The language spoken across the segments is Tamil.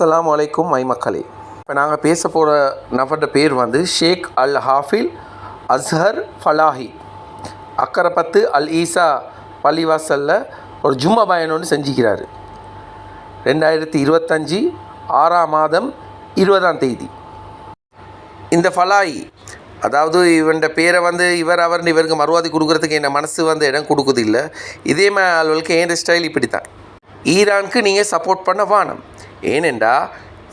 அஸ்லாம் வலைக்கும் மைமக்களே இப்போ நாங்கள் பேச போகிற நபரோட பேர் வந்து ஷேக் அல் ஹாஃபில் அஸ்ஹர் ஃபலாஹி. அக்கரைப்பத்து அல் ஈசா பள்ளிவாசலில் ஒரு ஜும்மா பயன் ஒன்று செஞ்சுக்கிறாரு. ரெண்டாயிரத்தி இருபத்தஞ்சி ஆறாம் மாதம் இருபதாம் தேதி. இந்த ஃபலாய் அதாவது இவன்ட பேரை வந்து இவர் அவர் இவருக்கு மறுவாதி கொடுக்குறதுக்கு என் மனசு வந்து இடம் கொடுக்குது இல்லை. இதே மாதிரி ஆள்களுக்கு என் ஸ்டைல் இப்படி தான் ஈரானுக்கு நீங்கள் சப்போர்ட் பண்ண வானம். ஏனென்றா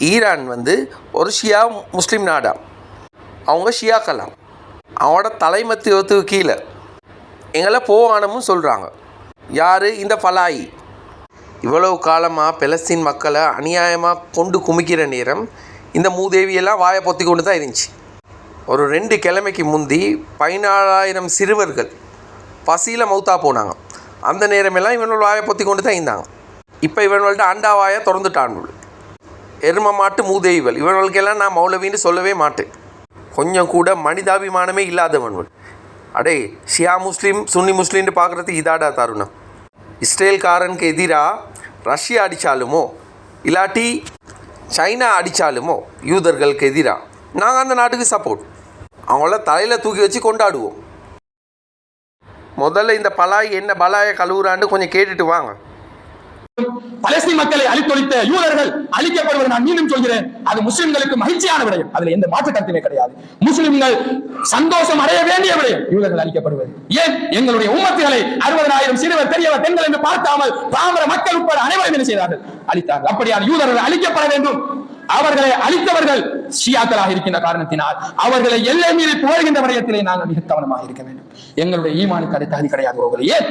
ஈரான் வந்து ஒரு ஷியா முஸ்லீம் நாடாம் அவங்க ஷியாக்கலாம் அவனோட தலைமத்துவத்துக்கு கீழே. எங்களை போவானமும் சொல்கிறாங்க யார்? இந்த ஃபலாயி. இவ்வளவு காலமாக பெலஸ்தீன் மக்களை அநியாயமாக கொண்டு குமிக்கிற நேரம் இந்த மூதேவியெல்லாம் வாயை பொத்தி கொண்டு தான் இருந்துச்சு. ஒரு ரெண்டு கிழமைக்கு முந்தி பதினாலாயிரம் சிறுவர்கள் பசியில் மௌத்தா போனாங்க. அந்த நேரமெல்லாம் இவனோட வாயை பொத்தி கொண்டு தான் இருந்தாங்க. இப்போ இவனோட அண்டா வாயை திறந்துட்டான் எரும மாட்டு மூதேவிகள் இவர்களுக்கெல்லாம் நான் மௌலவின்னு சொல்லவே மாட்டேன். கொஞ்சம் கூட மனிதாபிமானமே இல்லாதவன்வன் அடே ஷியா முஸ்லீம் சுன்னி முஸ்லீம்னு பார்க்குறதுக்கு இதாடா தருணம். இஸ்ரேல்காரனுக்கு எதிராக ரஷ்யா அடித்தாலுமோ இல்லாட்டி சைனா அடித்தாலுமோ யூதர்களுக்கு எதிராக நாங்கள் அந்த நாட்டுக்கு சப்போர்ட் அவங்கள தலையில் தூக்கி வச்சு கொண்டாடுவோம். முதல்ல இந்த பலாய் என்ன பலாயை கழுவுறான்னு கொஞ்சம் கேட்டுட்டு வாங்க. பலஸ்தீன் மக்களை அழித்தொழித்த யூதர்கள் அழிக்கப்படுவது நான் மீண்டும் சொல்கிறேன். அது முஸ்லிம்களுக்கு மகிழ்ச்சியான விடயம். அதுல எந்த மாற்று கருத்துமே கிடையாது. முஸ்லிம்கள் சந்தோஷம் அடைய வேண்டிய விடயம். யூதர்கள் அழிக்கப்படுவது. ஏன்? எங்களுடைய உம்மத்துகளை அறுபதனாயிரம் சிறுவர் பெரியவர் பெண்கள் என்று பார்க்காமல் பாமர மக்கள் உட்பட அனைவரும் என்ன செய்தார்கள்? அழித்தார்கள். அப்படியான யூதர்கள் அழிக்கப்பட வேண்டும். அவர்களை அழித்தவர்கள் ஷியாக்களாக இருக்கின்ற காரணத்தினால் அவர்களை எல்லை மீறி புகழ்கின்ற விடயத்திலே நாங்கள் மிக கவனமாக இருக்க வேண்டும். எங்களுடைய ஈமானுக்கு அது தகுதி கிடையாது ஏன்?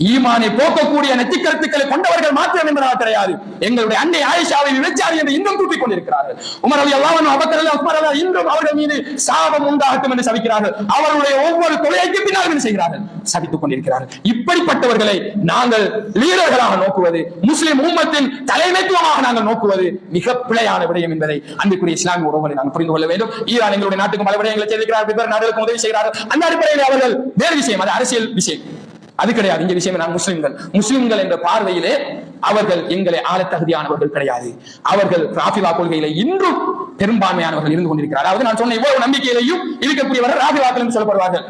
ஈமானை போக்கக்கூடிய நெத்திக்கருத்துக்களை கொண்டவர்கள் மாத்திரம் என்பதாக கிடையாது. எங்களுடைய அன்னை ஆயிஷாவை விபச்சாரி என்று இன்னும் தூக்கிக் கொண்டிருக்கிறார்கள். உமர் அலி அல்லாவன் அபக்கர் உமர் அலி இன்றும் அவர்கள் மீது சாபம் உண்டாகட்டும் என்று சபிக்கிறார்கள். அவர்களுடைய ஒவ்வொரு தொலைக்கு பின்னால் என்ன செய்கிறார்கள்? சபித்துக் கொண்டிருக்கிறார்கள். இப்படிப்பட்டவர்களை நாங்கள் லீடர்களாக நோக்குவது முஸ்லிம் உம்மத்தின் தலைமைத்துவமாக நாங்கள் நோக்குவது மிக பிழையான விடயம் என்பதை அன்புக்குரிய இஸ்லாமிய உறவுகளை நாங்கள் புரிந்து கொள்ள வேண்டும். ஈரான் எங்களுடைய நாட்டுக்கு பல விடயங்களை செய்திருக்கிறார்கள் வெவ்வேறு நாடுகளுக்கு உதவி செய்கிறார்கள். அந்த அடிப்படையில் அவர்கள் வேறு விஷயம் அது அரசியல் விஷயம். அது கிடையாது. இங்க விஷயம் நான் முஸ்லிம்கள். முஸ்லிம்கள் என்ற பார்வையிலே அவர்கள் எங்களை ஆள தகுதியானவர்கள் கிடையாது. அவர்கள் ராபிலா கொள்கையில இன்றும் பெரும்பான்மையானவர்கள் இருந்து கொண்டிருக்கிறார். அதாவது நான் சொன்ன இவ்வளவு நம்பிக்கையிலையும் இருக்கக்கூடியவர்கள் ராபிலாக்கள் என்று சொல்லப்படுவார்கள்.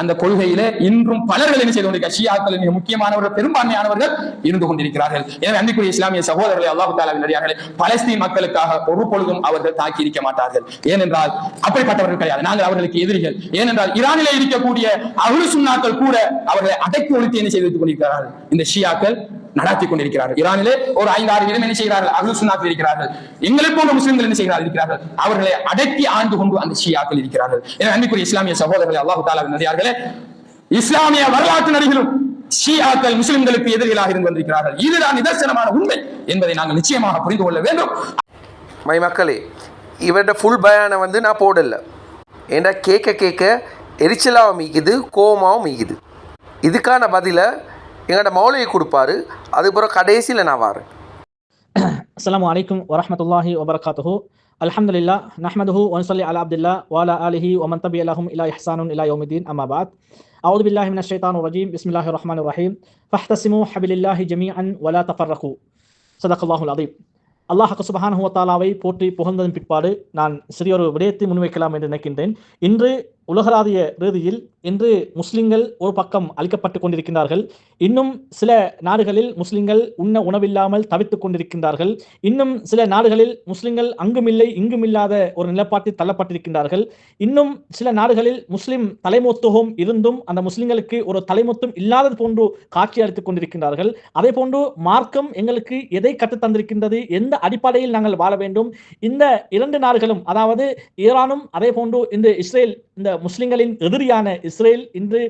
அந்த கொள்கையிலே இன்றும் பலர்கள் என்ன செய்து ஷியாக்கள் மிக முக்கியமானவர்கள் பெரும்பான்மையானவர்கள் இருந்து கொண்டிருக்கிறார்கள். எனவே அன்றைக்குரிய இஸ்லாமிய சகோதரர்களை அல்லாஹு தாலாவின் பலஸ்தீன் மக்களுக்காக ஒரு பொழுதும் அவர்கள் தாக்கி இருக்க மாட்டார்கள். ஏனென்றால் அப்படிப்பட்டவர்கள் கிடையாது. நாங்கள் அவர்களுக்கு எதிரிகள். ஏனென்றால் ஈரானிலே இருக்கக்கூடிய அகுலு சுன்னாக்கள் கூட அவர்களை அடக்கி ஒழித்து என்ன செய்து கொண்டிருக்கிறார்கள்? இந்த ஷியாக்கள் நடாத்தி கொண்டிருக்கிறார்கள் ஈரானிலே ஒரு ஐந்து ஆறு வீதம் என்ன செய்கிறார்கள்? அகல் சுன்னாக்கள் இருக்கிறார்கள். எங்களை போன்ற முஸ்லிம்கள் என்ன செய்கிறார்கள்? இருக்கிறார்கள். அவர்களை அடக்கி ஆண்டு கொண்டு அந்த ஷியாக்கள் இருக்கிறார்கள். என அன்பிற்குரிய இஸ்லாமிய சகோதரர்களை அல்லாஹு தாலாவின் நடிகார்களே இஸ்லாமிய வரலாற்று நடிகளும் ஷியாக்கள் முஸ்லிம்களுக்கு எதிரிகளாக இருந்து வந்திருக்கிறார்கள். இதுதான் நிதர்சனமான உண்மை என்பதை நாங்கள் நிச்சயமாக புரிந்து கொள்ள வேண்டும். மை மக்களே இவரோட ஃபுல் பயானை வந்து நான் போடல. ஏன்னா கேட்க கேட்க எரிச்சலாகவும் மீக்குது கோவமாகவும் மீக்குது இதுக்கான பதிலை எங்களோட மௌலையை கொடுப்பாரு அதுக்கப்புறம் கடைசியில் நான் வரேன் السلام عليكم ورحمة الله وبركاته الحمد لله نحمده ونصلي على عبد الله وعلى آله ومن تبع لهم إلى إحسان إلى يوم الدين أما بعد أعوذ بالله من الشيطان الرجيم بسم الله الرحمن الرحيم فاحتسموا حبل الله جميعا ولا تفرقوا صدق الله العظيم அல்லாஹ் சுபஹானஹு வ தஆலாவை போற்றி புகழ்ந்ததன் பிற்பாடு நான் சிறியொரு விடயத்தை முன்வைக்கலாம் என்று நினைக்கின்றேன் இன்று உலகளாவிய ரீதியில் இன்று முஸ்லிம்கள் ஒரு பக்கம் அழிக்கப்பட்டு கொண்டிருக்கின்றார்கள். இன்னும் சில நாடுகளில் முஸ்லிம்கள் உண்ண உணவில்லாமல் தவித்துக் கொண்டிருக்கின்றார்கள். இன்னும் சில நாடுகளில் முஸ்லிம்கள் அங்குமில்லை இங்குமில்லாத ஒரு நிலப்பாட்டில் தள்ளப்பட்டிருக்கின்றார்கள். இன்னும் சில நாடுகளில் முஸ்லிம் தலைமொத்தகம் இருந்தும் அந்த முஸ்லிம்களுக்கு ஒரு தலைமொத்தம் இல்லாதது போன்று காட்சி அளித்துக் கொண்டிருக்கின்றார்கள். அதே போன்று மார்க்கம் எங்களுக்கு எதை கற்றுத் தந்திருக்கின்றது எந்த அடிப்படையில் நாங்கள் வாழ வேண்டும் இந்த இரண்டு நாடுகளும் அதாவது ஈரானும் அதே போன்று இந்த இஸ்ரேல் இந்த முஸ்லிம்களின் எதிரியான இஸ்ரேல் இன்று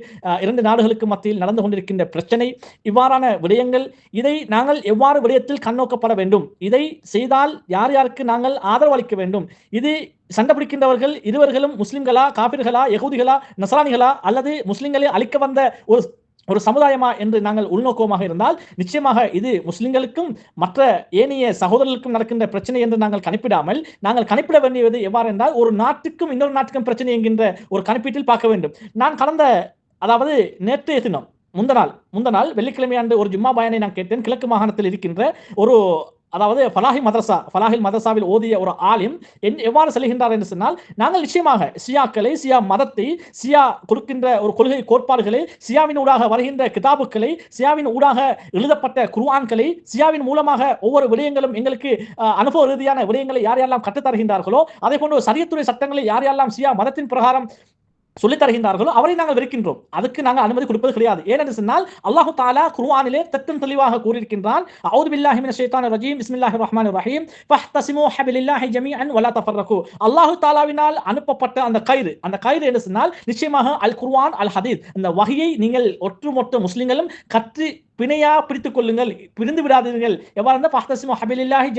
இரண்டு நாடுகளுக்கு மத்தியில் நடந்து கொண்டிருக்கின்ற பிரச்சனை இவ்வாறான விடயங்கள் இதை நாங்கள் எவ்வாறு விடயத்தில் கண்ணோக்கப்பட வேண்டும்? இதை செய்தால் யார் யாருக்கு நாங்கள் ஆதரவு அளிக்க வேண்டும்? இது சண்டை பிடிக்கின்றவர்கள் இருவர்களும் முஸ்லிம்களா காபிர்களா யகூதிகளா நசரானிகளா அல்லது முஸ்லிம்களை அளிக்க வந்த ஒரு ஒரு சமுதாயமா என்று நாங்கள் உள்நோக்கமாக இருந்தால் நிச்சயமாக இது முஸ்லிம்களுக்கும் மற்ற ஏனைய சகோதரர்களுக்கும் நடக்கின்ற பிரச்சனை என்று நாங்கள் கணிப்பிடாமல் நாங்கள் கணிப்பிட வேண்டியது எவ்வாறு என்றால் ஒரு நாட்டுக்கும் இன்னொரு நாட்டுக்கும் பிரச்சனை என்கின்ற ஒரு கணிப்பீட்டில் பார்க்க வேண்டும். நான் கடந்த அதாவது நேற்றைய தினம் முந்த நாள் முந்த நாள் வெள்ளிக்கிழமை ஆண்டு ஒரு ஜும்மா பயனை நான் கேட்டேன். கிழக்கு மாகாணத்தில் இருக்கின்ற ஒரு அதாவது ஃபலாஹி மதரசா ஃபலாஹில் மதரசாவில் ஓதிய ஒரு ஆலிம் என் எவ்வாறு செல்கின்றார் என்று சொன்னால் நாங்கள் நிச்சயமாக சியாக்களை சியா மதத்தை சியா கொடுக்கின்ற ஒரு கொள்கை கோட்பாடுகளை சியாவின் ஊடாக வருகின்ற கிதாபுக்களை சியாவின் ஊடாக எழுதப்பட்ட குருவான்களை சியாவின் மூலமாக ஒவ்வொரு விடயங்களும் எங்களுக்கு அனுபவ ரீதியான விடயங்களை யார் யாரெல்லாம் கற்றுத் தருகின்றார்களோ அதே போன்று சரியத்துறை சட்டங்களை யார் யாரெல்லாம் சியா மதத்தின் பிரகாரம் சொல்லித் தருகின்றார்களோ அவரை நாங்கள் வெறுக்கின்றோம். அதுக்கு நாங்கள் அனுமதி கொடுப்பது கிடையாது. ஏனென்று சொன்னால் அல்லாஹு தாலா குருவானிலே தத்தம் தெளிவாக கூறியிருக்கின்றான். அவுது பில்லாஹி மின ஷைத்தானிர் ரஜீம். பிஸ்மில்லாஹிர் ரஹ்மான் ரஹீம். ஃபஹ்தஸிமு ஹபிலில்லாஹி ஜமீஅன் வலா தஃபர்ரகு. அல்லாஹு தாலாவினால் அனுப்பப்பட்ட அந்த கயிறு அந்த கயிறு என்று சொன்னால் நிச்சயமாக அல் குர்ஆன் அல் ஹதீஸ். அந்த வகையை நீங்கள் ஒட்டுமொத்த முஸ்லிம்களும் கற்று பிணையா பிரித்துக் கொள்ளுங்கள் பிரிந்து விடாதீர்கள். எவ்வாறு இருந்தால் ஃபஹ்தஸிமு ஹபிலில்லாஹி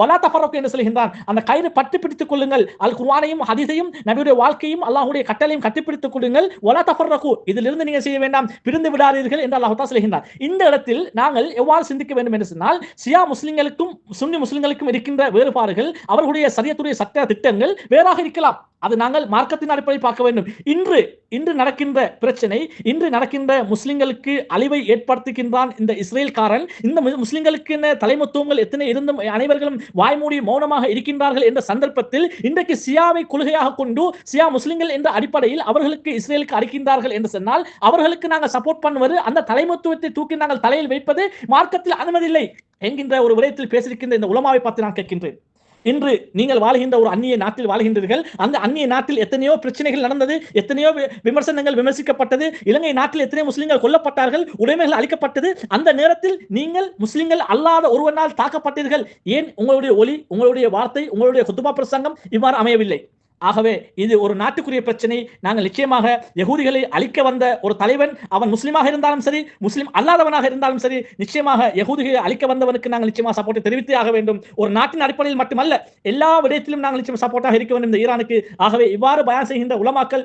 வலா தஃபர்ரகு என்று சொல்கின்றான். அந்த கயிறு பற்றி பிடித்துக் கொள்ளுங்கள். அல் குர்வானையும் ஹதீஸையும் நபியுடைய வாழ்க்கையும் அல்லாஹுடைய கட்டளையும் கட்டிப்பிடித்துக் கொள்ளுங்கள் வலா தஃபர்ரகு இதிலிருந்து நீங்கள் செய்ய வேண்டாம். பிரிந்து விடாதீர்கள் என்று அல்லாஹ் தஆலா சொல்கின்றார் இந்த இடத்தில் நாங்கள் எவ்வாறு சிந்திக்க வேண்டும் என்று சொன்னால் சியா முஸ்லிம்களுக்கும் சுன்னி முஸ்லிம்களுக்கும் இருக்கின்ற வேறுபாடுகள் அவர்களுடைய சரியத்துடைய சட்ட திட்டங்கள் வேறாக இருக்கலாம். அது நாங்கள் மார்க்கத்தின் அடிப்படையில் பார்க்க வேண்டும். இன்று இன்று நடக்கின்ற பிரச்சனை இன்று நடக்கின்ற முஸ்லிம்களுக்கு அழிவை ஏற்படுத்துகின்ற என்பான் இந்த இஸ்ரேல்காரன். இந்த முஸ்லிம்களுக்கு தலைமத்துவங்கள் எத்தனை இருந்தும் அனைவர்களும் வாய்மூடி மௌனமாக இருக்கின்றார்கள் என்ற சந்தர்ப்பத்தில் இன்றைக்கு சியாவை கொள்கையாக கொண்டு சியா முஸ்லிம்கள் என்ற அடிப்படையில் அவர்களுக்கு இஸ்ரேலுக்கு அடிக்கின்றார்கள் என்று சொன்னால் அவர்களுக்கு நாங்கள் சப்போர்ட் பண்ணுவது அந்த தலைமத்துவத்தை தூக்கி நாங்கள் தலையில் வைப்பது மார்க்கத்தில் அனுமதி இல்லை என்கின்ற ஒரு விடயத்தில் பேசியிருக்கின்ற இந்த உலமாவை பார்த்து நான் கேட்கின்றேன். இன்று நீங்கள் வாழ்கின்ற ஒரு அந்நிய நாட்டில் வாழ்கின்றீர்கள். அந்த அந்நிய நாட்டில் எத்தனையோ பிரச்சனைகள் நடந்தது எத்தனையோ வி- விமர்சனங்கள் விமர்சிக்கப்பட்டது இலங்கை நாட்டில் எத்தனையோ முஸ்லிம்கள் கொல்லப்பட்டார்கள் உடைமைகள் அளிக்கப்பட்டது அந்த நேரத்தில் நீங்கள் முஸ்லிம்கள் அல்லாத ஒருவனால் தாக்கப்பட்டீர்கள். ஏன் உங்களுடைய ஒலி உங்களுடைய வார்த்தை உங்களுடைய குத்துபா பிரசங்கம் இவ்வாறு அமையவில்லை? ஆகவே இது ஒரு நாட்டுக்குரிய பிரச்சனை. நாங்கள் நிச்சயமாக யகூதிகளை அழிக்க வந்த ஒரு தலைவன் அவன் முஸ்லீமாக இருந்தாலும் சரி முஸ்லீம் அல்லாதவனாக இருந்தாலும் சரி நிச்சயமாக யகூதிகளை அழிக்க வந்தவனுக்கு நாங்கள் நிச்சயமாக சப்போர்ட்டை தெரிவித்தே ஆக வேண்டும். ஒரு நாட்டின் அடிப்படையில் மட்டுமல்ல எல்லா விடயத்திலும் நாங்கள் நிச்சயம் சப்போர்ட்டாக இருக்க வேண்டும் இந்த ஈரானுக்கு. ஆகவே இவ்வாறு பயன் செய்கின்ற உலமாக்கள்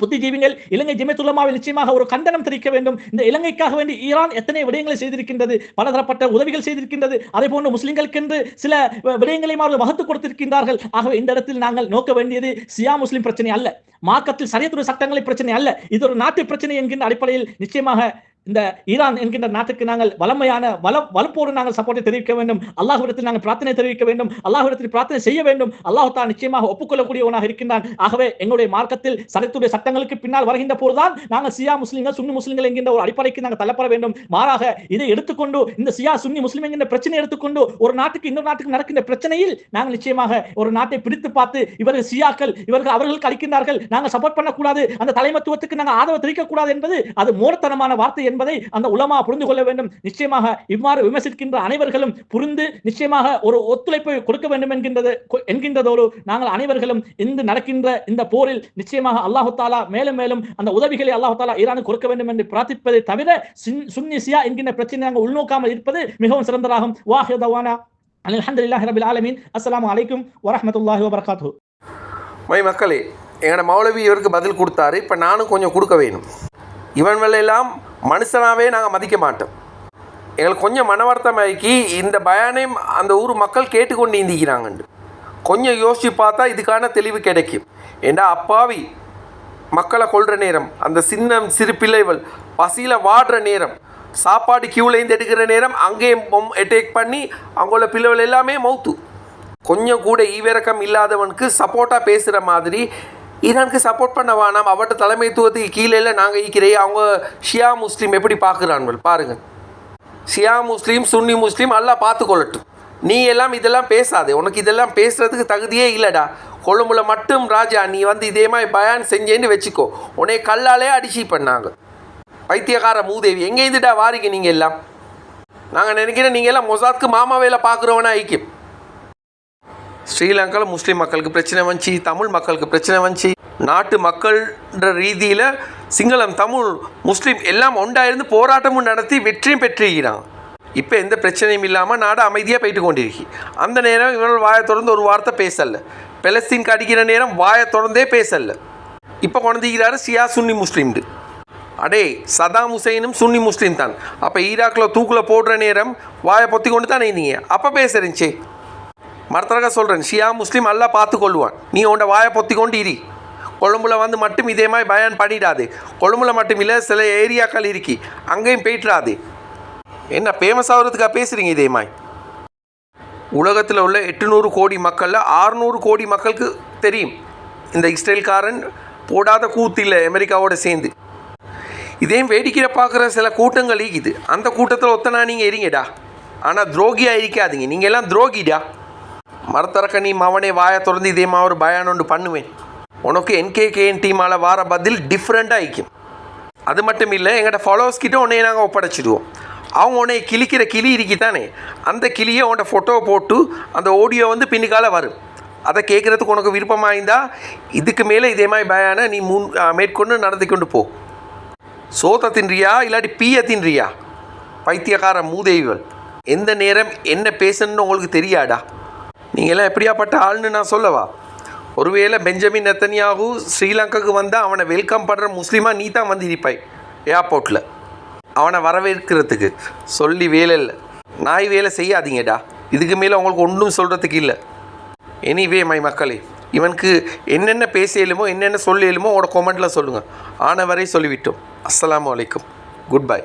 புத்திஜீவிகள் இலங்கை ஜிமெத்துலமாவில் நிச்சயமாக ஒரு கண்டனம் தெரிவிக்க வேண்டும். இந்த இலங்கைக்காக வேண்டி ஈரான் எத்தனை விடயங்களை செய்திருக்கின்றது பலதரப்பட்ட உதவிகள் செய்திருக்கின்றது அதே போன்று முஸ்லிம்களுக்கென்று சில விடயங்களையும் அவர்கள் வகுத்து கொடுத்திருக்கின்றார்கள். ஆகவே இந்த இடத்தில் நாங்கள் நோக்க வேண்டியது சியா முஸ்லிம் பிரச்சனை அல்ல. மார்க்கத்தில் சரியத்துறை சட்டங்களை பிரச்சனை அல்ல. இது ஒரு நாட்டு பிரச்சனை என்கின்ற அடிப்படையில் நிச்சயமாக இந்த ஈரான் என்கின்ற நாட்டுக்கு நாங்கள் வளமையான வள வலுப்போடு நாங்கள் சப்போர்ட்டை தெரிவிக்க வேண்டும். அல்லாஹ்விடத்தில் நாங்கள் பிரார்த்தனை தெரிவிக்க வேண்டும். அல்லாஹ்விடத்தில் பிரார்த்தனை செய்ய வேண்டும். அல்லாஹ் நிச்சயமாக ஒப்புக்கொள்ளக்கூடியவனாக இருக்கின்றான். ஆகவே எங்களுடைய மார்க்கத்தில் சட்டத்துடைய சட்டங்களுக்கு பின்னால் வருகின்ற போதுதான் நாங்கள் சியா முஸ்லீம்கள் சுன்னி முஸ்லீம்கள் என்கின்ற ஒரு அடிப்படைக்கு நாங்கள் தள்ளப்பட வேண்டும். மாறாக இதை எடுத்துக்கொண்டு இந்த சியா சுன்னி முஸ்லீம் என்கின்ற பிரச்சனை எடுத்துக்கொண்டு ஒரு நாட்டுக்கு இன்னொரு நாட்டுக்கு நடக்கின்ற பிரச்சனையில் நாங்கள் நிச்சயமாக ஒரு நாட்டை பிடித்து பார்த்து இவர்கள் சியாக்கள் இவர்கள் அவர்களுக்கு அளிக்கின்றார்கள். நாங்கள் சப்போர்ட் பண்ணக்கூடாது. அந்த தலைமத்துவத்துக்கு நாங்கள் ஆதரவு தெரிவிக்க கூடாது என்பது அது மூடத்தனமான வார்த்தை என்பதை அந்த உலமா புரிந்து கொள்ள வேண்டும். நிச்சயமாக இவ்வாறு விமர்சிக்கின்ற அனைவர்களும் புரிந்து நிச்சயமாக ஒரு ஒத்துழைப்பை கொடுக்க வேண்டும் என்கின்றது என்கின்றதோடு நாங்கள் அனைவர்களும் இந்த நடக்கின்ற இந்த போரில் நிச்சயமாக அல்லாஹு தாலா மேலும் மேலும் அந்த உதவிகளை அல்லாஹு தாலா ஈரானுக்கு கொடுக்க வேண்டும் என்று பிரார்த்திப்பதை தவிர சுன்னிசியா என்கின்ற பிரச்சனை நாங்கள் உள்நோக்காமல் இருப்பது மிகவும் சிறந்ததாகும். வாஹிதவானா அல்ஹம்துலில்லாஹி ரபில் ஆலமீன். அஸ்ஸலாமு அலைக்கும் வரஹ்மத்துல்லாஹி வபரகாத்துஹு. மை மக்களே எங்களோட மௌலவி இவருக்கு பதில் கொடுத்தாரு. இப்போ நானும் கொஞ்சம் கொடுக்க வேணும். இவன் எல்லாம் மனுஷனாகவே நாங்கள் மதிக்க மாட்டோம். எங்களுக்கு கொஞ்சம் மனவர்த்தமாக்கி இந்த பயானையும் அந்த ஊர் மக்கள் கேட்டுக்கொண்டு இந்திக்கிறாங்கண்டு கொஞ்சம் யோசித்து பார்த்தா இதுக்கான தெளிவு கிடைக்கும். ஏண்டா அப்பாவி மக்களை கொள்கிற நேரம் அந்த சின்ன சிறு பிள்ளைகள் பசியில் வாடுற நேரம் சாப்பாடு கியூலேருந்து எடுக்கிற நேரம் அங்கேயும் அட்டாக் பண்ணி அவங்களோட பிள்ளைகள் எல்லாமே மௌத்து. கொஞ்சம் கூட ஈவிரக்கம் இல்லாதவனுக்கு சப்போர்ட்டாக பேசுகிற மாதிரி ஈரானுக்கு சப்போர்ட் பண்ண வேணாம். அவட்ட தலைமைத்துவத்துக்கு கீழே இல்லை நாங்கள் ஈக்கிறே அவங்க ஷியா முஸ்லீம் எப்படி பார்க்குறான்கள் பாருங்கள் ஷியா முஸ்லீம் சுன்னி முஸ்லீம் எல்லாம் பார்த்துக்கொள்ளட்டும். நீ எல்லாம் இதெல்லாம் பேசாதே. உனக்கு இதெல்லாம் பேசுகிறதுக்கு தகுதியே இல்லைடா. கொழும்புல மட்டும் ராஜா நீ வந்து இதே மாதிரி பயான் செஞ்சேன்னு வச்சுக்கோ. உன்னை கல்லாலே அடிச்சு பண்ணாங்க. பைத்தியக்கார மூதேவி எங்கே இருந்துட்டா வாரீங்க நீங்கள் எல்லாம்? நாங்கள் நினைக்கிறேன் நீங்கள் எல்லாம் மொசாத்க்கு மாமாவேல பார்க்குறவனா ஐக்கியம் ஸ்ரீலங்காவில் முஸ்லீம் மக்களுக்கு பிரச்சனை வந்துச்சு தமிழ் மக்களுக்கு பிரச்சனை வந்துச்சு. நாட்டு மக்கள்ன்ற ரீதியில் சிங்களம் தமிழ் முஸ்லீம் எல்லாம் ஒன்றாயிருந்து போராட்டமும் நடத்தி வெற்றியும் பெற்றிருக்கிறான். இப்போ எந்த பிரச்சனையும் இல்லாமல் நாடு அமைதியாக போயிட்டு கொண்டிருக்கு. அந்த நேரம் இவர்கள் வாயை தொடர்ந்து ஒரு வார்த்தை பேசலை. பெலஸ்தீன் அடிக்கிற நேரம் வாயை தொடர்ந்தே பேசல. இப்போ குழந்தைகிறாரு சியா சுன்னி முஸ்லீம்டு அடே சதாம் ஹுசைனும் சுன்னி முஸ்லீம் தான். அப்போ ஈராக்கில் தூக்கில் போடுற நேரம் வாயை பொத்தி கொண்டு தானே இருந்தீங்க? அப்போ பேசுறேன்ச்சே மறுத்தரக சொல்கிறேன் ஷியா முஸ்லீம் எல்லாம் பார்த்து கொள்வான் நீ உன்ட வாயை பொத்தி கொண்டு இரி. கொழும்புல வந்து மட்டும் இதே மாதிரி பயன் பண்ணிடாது. கொழும்புல மட்டும் இல்லை சில ஏரியாக்கள் இருக்கி. அங்கேயும் போயிட்டுறாது என்ன ஃபேமஸ் ஆகிறதுக்காக பேசுகிறீங்க இதே மாதிரி? உலகத்தில் உள்ள எட்டுநூறு கோடி மக்களில் ஆறுநூறு கோடி மக்களுக்கு தெரியும். இந்த இஸ்ரேல்காரன் போடாத கூத்து இல்லை அமெரிக்காவோட சேர்ந்து. இதையும் வேடிக்கையை பார்க்குற சில கூட்டங்கள் இருக்குது. அந்த கூட்டத்தில் ஒத்தனா நீங்கள் இருங்கடா. ஆனால் துரோகியாக இருக்காதீங்க. நீங்கள் எல்லாம் துரோகிடா. மரத்தரக்க நீ மவனே வாயை திறந்து இதே மாதிரி ஒரு பயான் பண்ணுவேன். உனக்கு என்கேகேஎன் டீமால் வார பதில் டிஃப்ரெண்ட்டாக இருக்கும் அது மட்டும் இல்லை எங்கள்கிட்ட ஃபாலோவர்ஸ் கிட்ட உன்னையை நாங்கள் ஒப்படைச்சிடுவோம். அவங்க உன்னை கிளிக்கிற கிளி இருக்கித்தானே அந்த கிளியை உன்ட ஃபோட்டோவை போட்டு அந்த ஆடியோ வந்து பின்னுக்கால வரும் அதை கேட்குறதுக்கு உனக்கு விருப்பமாக இருந்தால் இதுக்கு மேலே இதே மாதிரி பயானை நீ முன் மேற்கொண்டு நடத்தி கொண்டு போ. சோத்தை தின்றியா இல்லாட்டி பீய தின்றியா? பைத்தியக்கார மூதேவிகள். எந்த நேரம் என்ன பேசணும்னு உங்களுக்கு தெரியாடா நீங்களாம் எப்படியாப்பட்ட ஆள்னு நான் சொல்லவா? ஒருவேளை பெஞ்சமின் நெத்தனியாகு ஸ்ரீலங்காவுக்கு வந்தால் அவனை வெல்கம் பண்ணுற முஸ்லீமாக நீ தான் வந்து இருப்பாய் ஏர்போர்ட்டில் அவனை வரவேற்கிறதுக்கு சொல்லி வேலை இல்லை. நாய் வேலை செய்யாதீங்கடா. இதுக்கு மேலே உங்களுக்கு ஒன்றும் சொல்கிறதுக்கு இல்லை. எனிவே மை மக்களே இவனுக்கு என்னென்ன பேசியலுமோ என்னென்ன சொல்லியலுமோ உங்களோட கொமெண்ட்டில் சொல்லுங்கள் ஆன வரை சொல்லிவிட்டோம். அஸ்ஸலாமு வலைக்கம் குட் பை